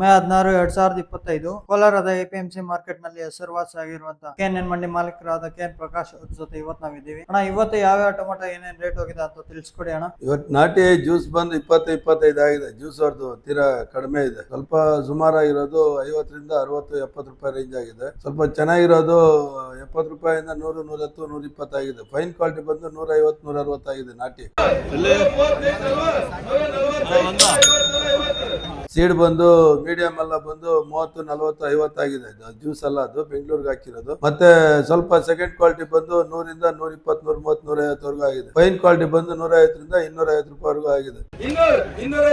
ಮೇ ಹದಿನಾರು ಎರಡ್ ಸಾವಿರದ ಇಪ್ಪತ್ತೈದು ಕೋಲಾರದ ಎಪಿಎಂಸಿ ಮಾರ್ಕೆಟ್ನಲ್ಲಿ ಹೆಸರುವಾಸಿಯಾಗಿರುವಂತಹ ಕೆಎನ್ ಎನ್ ಮಂಡಿ ಮಾಲೀಕರಾದ ಕೆ ಎನ್ ಪ್ರಕಾಶ್ ಅವ್ರ ಜೊತೆ ಇವತ್ತು ನಾವಿದ್ದೀವಿ ಅಣ್ಣ ಇವತ್ತು ಯಾವ ಯಾವ ಟೊಮೆಟೊ ಏನೇನ್ ರೇಟ್ ಹೋಗಿದೆ ಅಂತ ತಿಳಿಸ್ಕೊಡಿ ಅಣ್ಣ. ಇವತ್ತು ನಾಟಿ ಜ್ಯೂಸ್ ಬಂದು ಇಪ್ಪತ್ತು ಇಪ್ಪತ್ತೈದು ಆಗಿದೆ. ಜ್ಯೂಸ್ ಅವ್ರದ್ದು ತೀರಾ ಕಡಿಮೆ ಇದೆ. ಸ್ವಲ್ಪ ಸುಮಾರಾಗಿರೋದು ಐವತ್ತರಿಂದ ಅರವತ್ತು ಎಪ್ಪತ್ತು ರೂಪಾಯಿ ರೇಂಜ್ ಆಗಿದೆ. ಸ್ವಲ್ಪ ಚೆನ್ನಾಗಿರೋದು ಎಪ್ಪತ್ತು ರೂಪಾಯಿಂದ ನೂರು ನೂರತ್ತು ನೂರ ಇಪ್ಪತ್ತಾಗಿದೆ ಫೈನ್ ಕ್ವಾಲಿಟಿ ಬಂದು ನೂರ ಐವತ್ತು ನೂರ ಅರವತ್ತಾಗಿದೆ ನಾಟಿ ಸೀಡ್ ಬಂದು ಮೀಡಿಯಂ ಎಲ್ಲ ಬಂದು ಮೂವತ್ತು ನಲವತ್ತು ಐವತ್ತಾಗಿದೆ ಜ್ಯೂಸ್ ಎಲ್ಲ ಅದು ಬೆಂಗಳೂರಿಗೆ ಹಾಕಿರೋದು ಮತ್ತೆ ಸ್ವಲ್ಪ ಸೆಕೆಂಡ್ ಕ್ವಾಲಿಟಿ ಬಂದು ನೂರಿಂದ ನೂರ ಇಪ್ಪತ್ತು ನೂರ ಮೂವತ್ತು ನೂರ ಐವತ್ತವರೆಗೂ ಆಗಿದೆ ಫೈನ್ ಕ್ವಾಲಿಟಿ ಬಂದು ನೂರ ಐವತ್ತರಿಂದ ಇನ್ನೂರ ಐವತ್ತು ರೂಪಾಯಿವರೆಗೂ ಆಗಿದೆ ಇನ್ನೂರು ಇನ್ನೂರ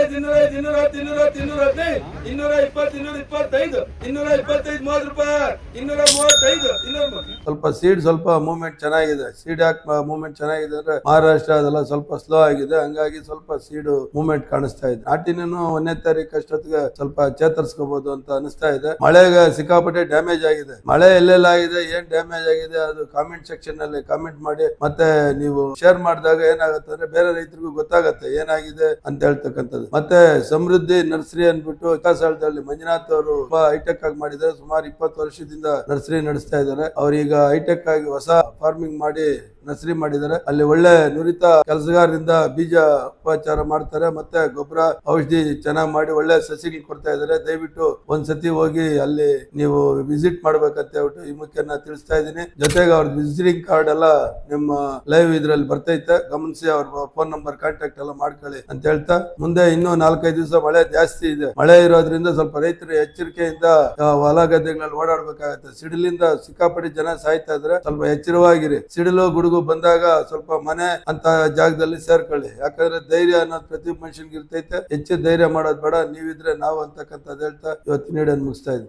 ಇನ್ನೂರ ಇಪ್ಪತ್ತು ಇನ್ನೂರ ಇಪ್ಪತ್ತೈದು ಇನ್ನೂರ ಇಪ್ಪತ್ತೈದು ಮೂವತ್ತು ರೂಪಾಯಿ ಇನ್ನೂರ ಮೂವತ್ತೈದು ಇನ್ನೂರ ಸ್ವಲ್ಪ ಸೀಡ್ ಸ್ವಲ್ಪ ಮೂವ್ಮೆಂಟ್ ಚೆನ್ನಾಗಿದೆ. ಸೀಡ್ ಯಾಕೆ ಮೂವ್ಮೆಂಟ್ ಚೆನ್ನಾಗಿದೆ ಅಂದ್ರೆ ಮಹಾರಾಷ್ಟ್ರ ಅದೆಲ್ಲ ಸ್ವಲ್ಪ ಸ್ಲೋ ಆಗಿದೆ. ಹಂಗಾಗಿ ಸ್ವಲ್ಪ ಸೀಡ್ ಮೂವ್ಮೆಂಟ್ ಕಾಣಿಸ್ತಾ ಇದೆ. ನಾಟಿನೂ ಒಂದನೇ ತಾರೀಕು ಅಷ್ಟೊತ್ತಿಗೆ ಸ್ವಲ್ಪ ಚೇತರಿಸ್ಕೋಬಹುದು ಅಂತ ಅನಿಸ್ತಾ ಇದೆ. ಮಳೆಗೆ ಸಿಕ್ಕಾಪಟ್ಟೆ ಡ್ಯಾಮೇಜ್ ಆಗಿದೆ. ಮಳೆ ಎಲ್ಲೆಲ್ಲ ಆಗಿದೆ? ಏನ್ ಡ್ಯಾಮೇಜ್ ಆಗಿದೆ? ಅದು ಕಾಮೆಂಟ್ ಸೆಕ್ಷನ್ನಲ್ಲಿ ಕಾಮೆಂಟ್ ಮಾಡಿ. ಮತ್ತೆ ನೀವು ಶೇರ್ ಮಾಡಿದಾಗ ಏನಾಗುತ್ತೆ ಅಂದ್ರೆ ಬೇರೆ ರೈತರಿಗೂ ಗೊತ್ತಾಗತ್ತೆ ಏನಾಗಿದೆ ಅಂತ ಹೇಳ್ತಕ್ಕಂಥದ್ದು. ಮತ್ತೆ ಸಮೃದ್ಧಿ ನರ್ಸರಿ ಅನ್ಬಿಟ್ಟು ವಿಕಾಸಹಳ್ಳಿ ಮಂಜುನಾಥ್ ಅವರು ತುಂಬಾ ಹೈಟೆಕ್ ಆಗಿ ಮಾಡಿದ್ದಾರೆ. ಸುಮಾರು ಇಪ್ಪತ್ತು ವರ್ಷದಿಂದ ನರ್ಸರಿ ನಡೆಸ್ತಾ ಇದ್ದಾರೆ. ಅವ್ರೀಗ ಹೈಟೆಕ್ ಆಗಿ ಹೊಸ ಫಾರ್ಮಿಂಗ್ ಮಾಡಿ ನರ್ಸರಿ ಮಾಡಿದ್ದಾರೆ. ಅಲ್ಲಿ ಒಳ್ಳೆ ನುರಿತ ಕೆಲಸಗಾರರಿಂದ ಬೀಜ ಉಪಚಾರ ಮಾಡ್ತಾರೆ. ಮತ್ತೆ ಗೊಬ್ಬರ, ಔಷಧಿ ಚೆನ್ನಾಗಿ ಮಾಡಿ ಒಳ್ಳೆ ಸಸಿಗಳು ಕೊಡ್ತಾ ಇದ್ದಾರೆ. ದಯವಿಟ್ಟು ಒಂದ್ಸತಿ ಹೋಗಿ ಅಲ್ಲಿ ನೀವು ವಿಸಿಟ್ ಮಾಡ್ಬೇಕಂತ ಹೇಳ್ಬಿಟ್ಟು ಈ ಮುಖ್ಯ ತಿಳಿಸ್ತಾ ಇದ್ದೀನಿ. ಜೊತೆಗೆ ಅವ್ರ ವಿಸಿಟಿಂಗ್ ಕಾರ್ಡ್ ಎಲ್ಲ ನಿಮ್ಮ ಲೈವ್ ಇದ್ರಲ್ಲಿ ಬರ್ತೈತೆ. ಗಮನಿಸಿ ಅವ್ರ ಫೋನ್ ನಂಬರ್, ಕಾಂಟ್ಯಾಕ್ಟ್ ಎಲ್ಲ ಮಾಡ್ಕೊಳ್ಳಿ ಅಂತ ಹೇಳ್ತಾ. ಮುಂದೆ ಇನ್ನೂ ನಾಲ್ಕೈದು ದಿವಸ ಮಳೆ ಜಾಸ್ತಿ ಇದೆ. ಮಳೆ ಇರೋದ್ರಿಂದ ಸ್ವಲ್ಪ ರೈತರು ಎಚ್ಚರಿಕೆಯಿಂದ ಹೊಲ ಗದ್ದೆಗಳಲ್ಲಿ ಓಡಾಡ್ಬೇಕಾಗತ್ತೆ. ಸಿಡಿಲಿಂದ ಸಿಕ್ಕಾಪಟ್ಟಿ ಜನ ಸಾಯ್ತಾ ಇದ್ರೆ ಸ್ವಲ್ಪ ಎಚ್ಚರವಾಗಿರಿ. ಸಿಡಿಲು ಗುಡುಗು ಬಂದಾಗ ಸ್ವಲ್ಪ ಮನೆ ಅಂತ ಜಾಗದಲ್ಲಿ ಸೇರ್ಕೊಳ್ಳಿ. ಯಾಕಂದ್ರೆ ಧೈರ್ಯ ಅನ್ನೋದು ಪ್ರತಿ ಮನುಷ್ಯನ್ಗೆ ಇರ್ತೈತೆ. ಹೆಚ್ಚು ಧೈರ್ಯ ಮಾಡೋದು ಬೇಡ. ನೀವಿದ್ರೆ ನಾವು ಅಂತಕ್ಕಂಥದ್ದು ಹೇಳ್ತಾ ಇವತ್ತಿನ ಮುಗಿಸ್ತಾ ಇದ್ದೀನಿ.